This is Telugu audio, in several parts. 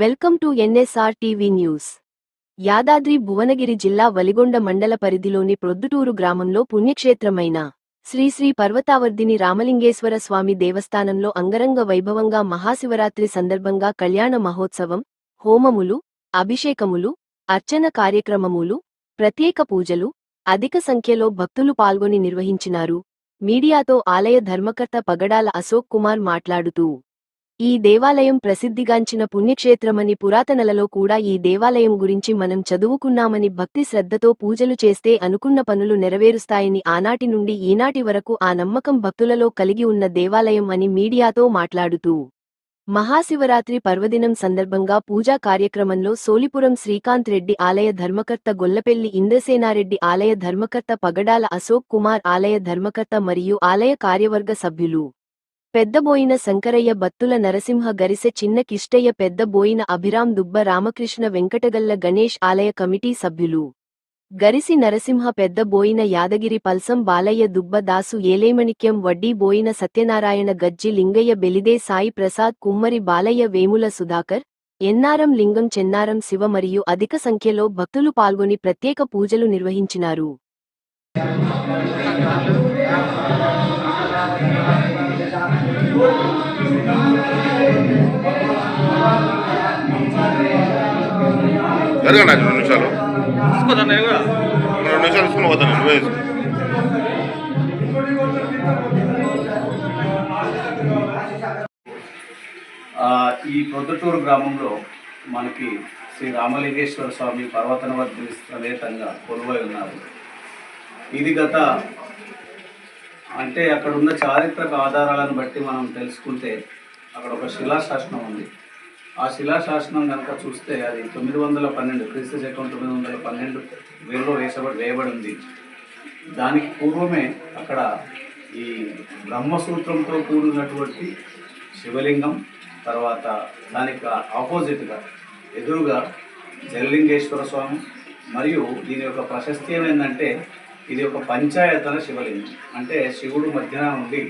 Welcome to NSR TV news. Yadadri Bhuvanagiri జిల్లా వలిగొండ మండల పరిధిలోని ప్రొద్దుటూరు గ్రామంలో పుణ్యక్షేత్రమైన శ్రీశ్రీ పర్వతావర్దిని పర్వతావర్ధిని రామలింగేశ్వర స్వామి దేవస్థానంలో అంగరంగ వైభవంగా మహాశివరాత్రి సందర్భంగా కళ్యాణ మహోత్సవం హోమములు అభిషేకములు అర్చన కార్యక్రమములు ప్రత్యేక పూజలు అధిక సంఖ్యలో భక్తులు పాల్గొని నిర్వహించినారు. మీడియాతో ఆలయ ధర్మకర్త పగడాల అశోక్ కుమార్ మాట్లాడుతూ ఈ దేవాలయం ప్రసిద్ధిగాంచిన పుణ్యక్షేత్రమని పురాతనలలో కూడా ఈ దేవాలయం గురించి మనం చదువుకున్నామని భక్తి శ్రద్ధతో పూజలు చేస్తే అనుకున్న పనులు నెరవేరుస్తాయని ఆనాటి నుండి ఈనాటి వరకు ఆ నమ్మకం భక్తులలో కలిగి ఉన్న దేవాలయం అని మీడియాతో మాట్లాడుతూ మహాశివరాత్రి పర్వదినం సందర్భంగా పూజా కార్యక్రమంలో సోలిపురం శ్రీకాంత్ రెడ్డి ఆలయ ధర్మకర్త గొల్లపెల్లి ఇంద్రసేనారెడ్డి ఆలయ ధర్మకర్త పగడాల అశోక్ కుమార్ ఆలయ ధర్మకర్త మరియు ఆలయ కార్యవర్గ సభ్యులు పెద్దబోయిన శంకరయ్య బత్తుల నరసింహ గరిసె చిన్న కిష్టయ్య పెద్దబోయిన అభిరామ్ దుబ్బ రామకృష్ణ వెంకటగల్ల గణేష్ ఆలయ కమిటీ సభ్యులు. గరిసి నరసింహ పెద్దబోయిన యాదగిరి పల్సం బాలయ్య దుబ్బ దాసు ఏలేమణిక్యం వడ్డీ బోయిన సత్యనారాయణ గజ్జి లింగయ్య బెలిదే సాయి ప్రసాద్ కుమ్మరి బాలయ్య వేముల సుధాకర్ ఎన్నారం లింగం చెన్నారం శివ మరియు అధిక సంఖ్యలో భక్తులు పాల్గొని ప్రత్యేక పూజలు నిర్వహించినారు. జరగండి రెండు నిమిషాలు తీసుకోదా నేను కూడా రెండు నిమిషాలు తీసుకుని పోతాను నువ్వే తీసుకో. ఈ ప్రొద్దుటూరు గ్రామంలో మనకి శ్రీ రామలింగేశ్వర స్వామి పర్వతనవర్తి సమేతంగా కొలువై ఉన్నారు ఇది గత అంటే అక్కడ ఉన్న చారిత్రక ఆధారాలను బట్టి మనం తెలుసుకుంటే అక్కడ ఒక శిలాశాసనం ఉంది. ఆ శిలాశాసనం కనుక చూస్తే అది తొమ్మిది వందల పన్నెండు క్రీస్తు శకం తొమ్మిది వందల పన్నెండు వేలో వేసబడి వేయబడి ఉంది దానికి పూర్వమే అక్కడ ఈ బ్రహ్మసూత్రంతో కూడినటువంటి శివలింగం తర్వాత దానికి ఆపోజిట్గా ఎదురుగా జలలింగేశ్వర స్వామి మరియు దీని యొక్క ప్రశస్తి ఏమైందంటే ఇది ఒక పంచాయతన శివలింగం. అంటే శివుడు మధ్యన ఉండి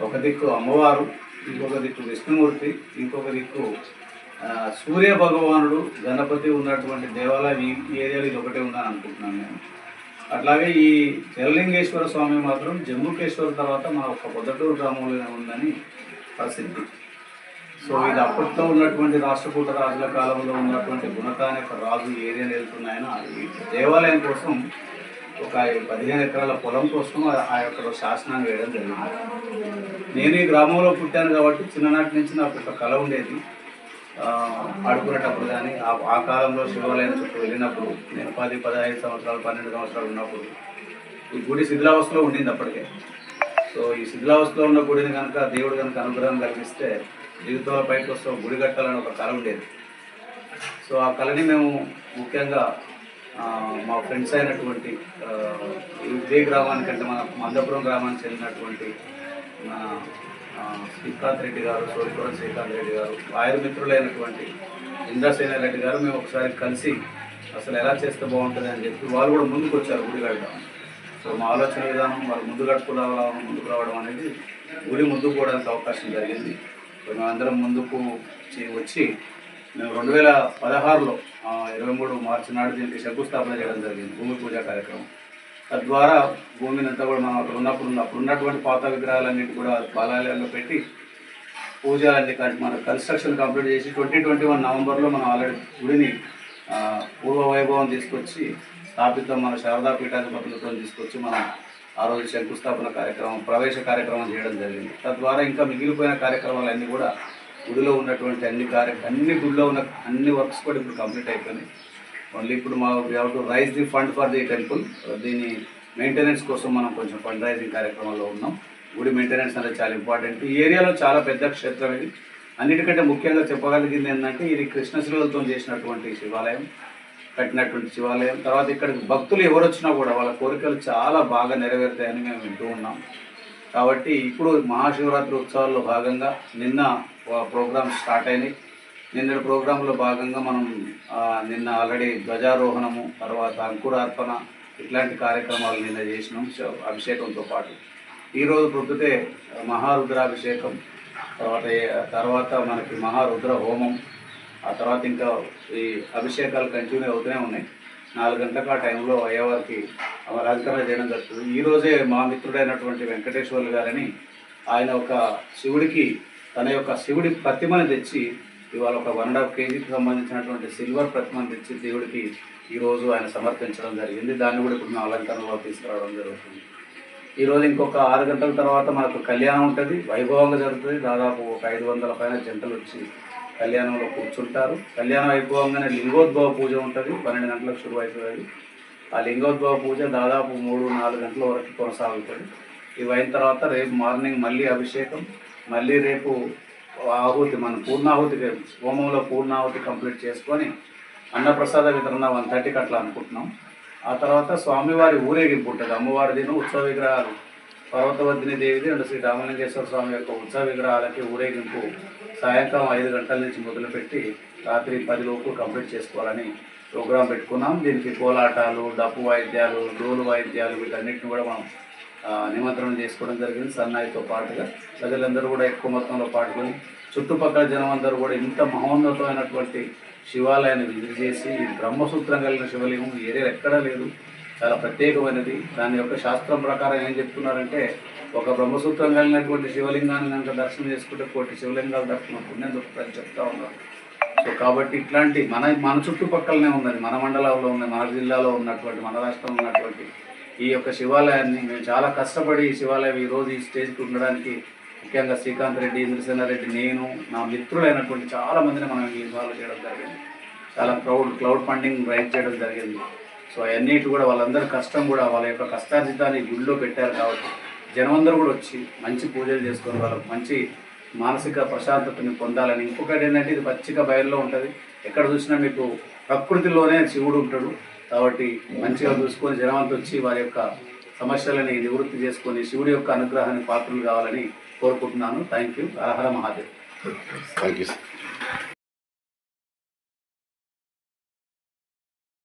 ఒక దిక్కు అమ్మవారు ఇంకొక దిక్కు విష్ణుమూర్తి ఇంకొక దిక్కు సూర్య భగవానుడు గణపతి ఉన్నటువంటి దేవాలయం ఈ ఏరియాలో ఇది ఒకటే ఉందని అనుకుంటున్నాను నేను. అట్లాగే ఈ జలలింగేశ్వర స్వామి మాత్రం జమ్ముకేశ్వర తర్వాత మన ఒక పొద్దటూరు గ్రామంలోనే ఉందని ప్రసిద్ధి. సో ఇది అప్పట్లో ఉన్నటువంటి రాష్ట్రకూట రాజుల కాలంలో ఉన్నటువంటి గుణత అనే ఒక రాజు ఏరియా ఏరియాని వెళ్తున్నాయన ఈ దేవాలయం కోసం ఒక పదిహేను ఎకరాల పొలం కోసం ఆ- యొక్క శాసనాన్ని వేయడం జరిగింది. నేను ఈ గ్రామంలో పుట్టాను కాబట్టి చిన్ననాటి నుంచి నాకు ఒక కళ ఉండేది. ఆడుకునేటప్పుడు కానీ ఆ కాలంలో శివాలయం చుట్టూ వెళ్ళినప్పుడు నేను పది పదహైదు సంవత్సరాలు పన్నెండు సంవత్సరాలు ఉన్నప్పుడు ఈ గుడి శిథిలావస్థలో ఉండింది అప్పటికే. సో ఈ శిథిలావస్థలో ఉన్న గుడిని కనుక దేవుడు కనుక అనుగ్రహం కలిగిస్తే జీవితంలో పైకి వస్తే గుడి కట్టాలని ఒక కళ ఉండేది. సో ఆ కళని మేము ముఖ్యంగా మా ఫ్రెండ్స్ అయినటువంటి ఇదే గ్రామానికంటే మన మందపురం గ్రామానికి చెందినటువంటి మా శ్రీకాంత్ రెడ్డి గారు సోలిపురం శ్రీకాంత్ రెడ్డి గారు ఆయుర్ మిత్రులైనటువంటి ఇంద్రసేన రెడ్డి గారు మేము ఒకసారి కలిసి అసలు ఎలా చేస్తే బాగుంటుంది అని చెప్పి వాళ్ళు కూడా ముందుకు వచ్చారు గుడి కట్టడం సో మా ఆలోచన విధానం వాళ్ళు ముందు కట్టుకురావడం ముందుకు రావడం అనేది గుడి ముందుకు పోవడానికి అవకాశం జరిగింది. సో మేమందరం ముందుకు వచ్చి మేము రెండు వేల పదహారులో ఇరవై మూడు మార్చి నాడు దీనికి శంకుస్థాపన చేయడం జరిగింది భూమి పూజ కార్యక్రమం. తద్వారా భూమిని అంతా కూడా మనం అక్కడ ఉన్నప్పుడు అప్పుడు ఉన్నటువంటి పాత విగ్రహాలన్నిటి కూడా బాలాలయాల్లో పెట్టి పూజలన్నీ మన కన్స్ట్రక్షన్ కంప్లీట్ చేసి ట్వంటీ ట్వంటీ వన్ నవంబర్లో మనం ఆల్రెడీ గుడిని పూర్వ వైభవం తీసుకొచ్చి స్థాపితం మన శారదాపీఠాధిపతులతో తీసుకొచ్చి మనం ఆ రోజు శంకుస్థాపన కార్యక్రమం ప్రవేశ కార్యక్రమం చేయడం జరిగింది. తద్వారా ఇంకా మిగిలిపోయిన కార్యక్రమాలన్నీ కూడా గుడిలో ఉన్నటువంటి అన్ని కార్య అన్ని గుడిలో ఉన్న అన్ని వర్క్స్ కూడా ఇప్పుడు కంప్లీట్ అయిపోయినాయి. ఓన్లీ ఇప్పుడు మా have to raise the fund for the temple దీని మెయింటెనెన్స్ కోసం మనం కొంచెం ఫండ్ రైజింగ్ కార్యక్రమంలో ఉన్నాం. గుడి మెయింటెనెన్స్ అనేది చాలా ఇంపార్టెంట్ ఈ ఏరియాలో చాలా పెద్ద క్షేత్రం ఇది. అన్నిటికంటే ముఖ్యంగా చెప్పగలిగింది ఏంటంటే ఇది కృష్ణశిలతో చేసినటువంటి శివాలయం కట్టినటువంటి శివాలయం. తర్వాత ఇక్కడికి భక్తులు ఎవరు వచ్చినా కూడా వాళ్ళ కోరికలు చాలా బాగా నెరవేరుతాయని మేము వింటూ ఉన్నాం. కాబట్టి ఇప్పుడు మహాశివరాత్రి ఉత్సవాల్లో భాగంగా నిన్న ప్రోగ్రామ్స్ స్టార్ట్ అయినాయి. నిన్న ప్రోగ్రాంలో భాగంగా మనం నిన్న ఆల్రెడీ ధ్వజారోహణము తర్వాత అంకురార్పణ ఇట్లాంటి కార్యక్రమాలు నిన్న చేసినాం. అభిషేకంతో పాటు. ఈరోజు ప్రొద్దుతే మహారుద్రాభిషేకం తర్వాత తర్వాత మనకి మహారుద్ర హోమం ఆ తర్వాత ఇంకా ఈ అభిషేకాలు కంటిన్యూ అవుతూనే ఉన్నాయి. నాలుగు గంటలకు ఆ టైంలో అయ్యవారికి అలంకరణ చేయడం జరుగుతుంది. ఈరోజే మా మిత్రుడైనటువంటి వెంకటేశ్వర్లు గారని ఆయన ఒక శివుడికి తన యొక్క శివుడి ప్రతిమని తెచ్చి ఇవాళ ఒక వన్ అండ్ హాఫ్ కేజీకి సంబంధించినటువంటి సిల్వర్ ప్రతిమను తెచ్చి దేవుడికి ఈరోజు ఆయన సమర్పించడం జరిగింది. దాన్ని కూడా ఇప్పుడు మేము అలంకరణలో తీసుకురావడం జరుగుతుంది. ఈరోజు ఇంకొక ఆరు గంటల తర్వాత మనకు కళ్యాణం ఉంటుంది. వైభవంగా జరుగుతుంది. దాదాపు ఒక ఐదు వందల పైన జంటలు వచ్చి కళ్యాణంలో కూర్చుంటారు. కళ్యాణ వైభవంగానే లింగోద్భవ పూజ ఉంటుంది. పన్నెండు గంటలకు శురు అవుతుంది ఆ లింగోద్భవ పూజ దాదాపు మూడు నాలుగు గంటల వరకు కొనసాగుతుంది. ఇవి అయిన తర్వాత రేపు మార్నింగ్ మళ్ళీ అభిషేకం. మళ్ళీ రేపు ఆహుతి మన పూర్ణాహుతి హోమంలో పూర్ణాహుతి కంప్లీట్ చేసుకొని అన్నప్రసాద వితరణ వన్ థర్టీకి అట్లా అనుకుంటున్నాం. ఆ తర్వాత స్వామివారి ఊరేగింపు ఉంటుంది. అమ్మవారిదిను ఉత్సవ విగ్రహాలు పర్వతవర్ధిని దేవిది అండ్ శ్రీ రామలింగేశ్వర స్వామి యొక్క ఉత్సవ విగ్రహాలకి ఊరేగింపు సాయంకాలం ఐదు గంటల నుంచి మొదలుపెట్టి రాత్రి పది లోపు కంప్లీట్ చేసుకోవాలని ప్రోగ్రాం పెట్టుకున్నాం. దీనికి కోలాటాలు డప్పు వాయిద్యాలు డోలు వాయిద్యాలు వీటన్నిటిని కూడా మనం ఆ, నిమజ్జనం చేసుకోవడం జరిగింది. సన్నాయితో పాటుగా ప్రజలందరూ కూడా ఎక్కువ మొత్తంలో పాల్గొని చుట్టుపక్కల జనం అందరూ కూడా ఇంత మహోన్నతమైనటువంటి శివాలయాన్ని విజిట్ చేసి బ్రహ్మసూత్రం కలిగిన శివలింగం ఏరియా ఎక్కడా లేదు. చాలా ప్రత్యేకమైనది. దాని యొక్క శాస్త్రం ప్రకారం ఏం చెప్తున్నారంటే ఒక బ్రహ్మసూత్రం కలిగినటువంటి శివలింగాన్ని కనుక దర్శనం చేసుకుంటే కోటి శివలింగాల దర్శనం పుణ్యం దొరుకుతుందని చెప్తా ఉన్నారు. సో కాబట్టి ఇట్లాంటి మన మన చుట్టుపక్కలనే ఉన్నది మన మండలంలో ఉన్నది మన జిల్లాలో ఉన్నటువంటి మన రాష్ట్రంలో ఉన్నటువంటి ఈ యొక్క శివాలయాన్ని మేము చాలా కష్టపడి ఈ శివాలయం ఈ రోజు ఈ స్టేజ్కి ఉండడానికి ముఖ్యంగా శ్రీకాంత్ రెడ్డి ఇంద్రసేనారెడ్డి నేను నా మిత్రులైనటువంటి చాలా మందిని మనం ఇన్వాల్వ్ చేయడం జరిగింది. చాలా క్రౌడ్ క్లౌడ్ ఫండింగ్ రైజ్ చేయడం జరిగింది. సో అవన్నిటి కూడా వాళ్ళందరి కష్టం కూడా వాళ్ళ యొక్క కష్టార్జితాన్ని గుడిలో పెట్టారు కాబట్టి జనమందరూ కూడా వచ్చి మంచి పూజలు చేసుకొని వాళ్ళకు మంచి మానసిక ప్రశాంతతని పొందాలని. ఇంకొకటి ఏంటంటే ఇది పచ్చిక బయలులో ఉంటుంది. ఎక్కడ చూసినా మీకు ప్రకృతిలోనే శివుడు ఉంటాడు. కాబట్టి మంచిగా చూసుకొని జనమంతా వచ్చి వారి యొక్క సమస్యలని నివృత్తి చేసుకొని శివుడి యొక్క అనుగ్రహానికి పాత్రలు కావాలని కోరుకుంటున్నాను. Thank you Har Mahadev. Thank you